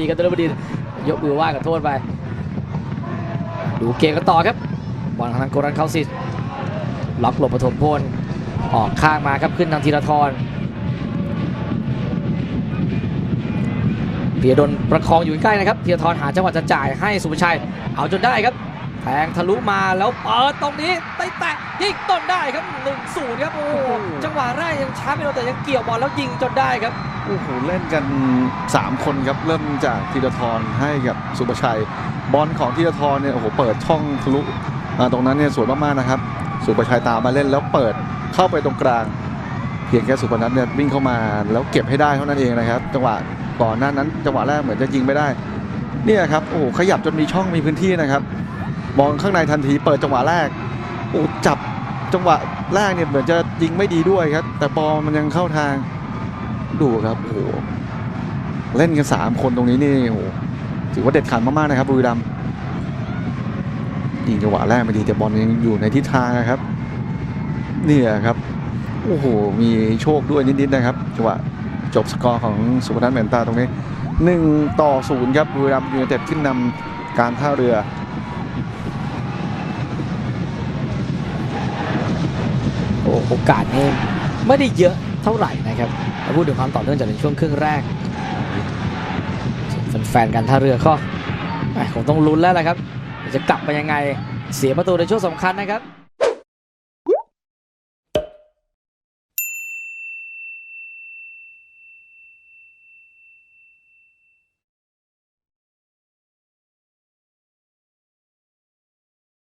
ดีครับนฤบดินยกมือไหว้กับโทษไป ดูเกมกันต่อครับ บอลทางด้านโกรันเข้าสิทธิ์ล็อกหลบปฐมพล ออกข้างมาครับขึ้นทางธีรทรเพียดนประคองอยู่ใกล้นะครับธีรทรหาจังหวะจะจ่ายให้สุภชัย เอาจนได้ครับ แทงทะลุมาแล้วเปิดตรงนี้ไต่แตะยิงต้นได้ครับ1 0ครับโอ้โหจังหวะแรกยังช้าไม่โดนแต่ยังเกี่ยวบอลแล้วยิงจนได้ครับโอ้โหเล่นกัน 3 คนครับ เริ่มจากธีรทรให้กับสุประชัย บอลของธีรทรเนี่ยโอ้โหเปิดช่องทะลุมาตรงนั้นเนี่ยสวยมากๆนะครับ สุประชัยตามมาเล่นแล้วเปิดเข้าไปตรงกลางเพียงแค่สุพนัทเนี่ยวิ่งเข้ามาแล้วเก็บให้ได้เท่านั้นเองนะครับ จังหวะก่อนหน้านั้นจังหวะแรกเหมือนจะยิงไม่ได้ เนี่ยครับโอ้โหขยับจนมีช่องมีพื้นที่นะครับ มองข้างในทันทีเปิดจังหวะแรกโอ้จับจังหวะแรกเนี่ยเหมือนจะยิงไม่ดีด้วยครับ แต่บอลมันยังเข้าทางดูครับโอ้โหเล่นกันสามคนตรงนี้นี่โอ้ถือว่าเด็ดขาดมากๆนะครับบุรีรัมย์ยิงจังหวะแรกไม่ดีแต่บอลยังอยู่ในทิศทางนะครับเนี่ยครับโอ้โหมีโชคด้วยนิดๆนะครับจังหวะจบสกอร์ของสุพนัทเหมือนตาตรงนี้หนึ่งต่อศูนย์ครับบุรีรัมย์ยูไนเต็ดขึ้นนำการท่าเรือ โอกาสนี่ไม่ได้เยอะเท่าไหร่นะครับาพูดถึงความต่อเนื่องจากในช่วงครึ่งแรกแฟนๆกันท่าเรือก็แหม่คงต้องลุ้นแล้วแหละครับ จะกลับไปยังไงเสียประตูในช่วงสำคัญนะครับ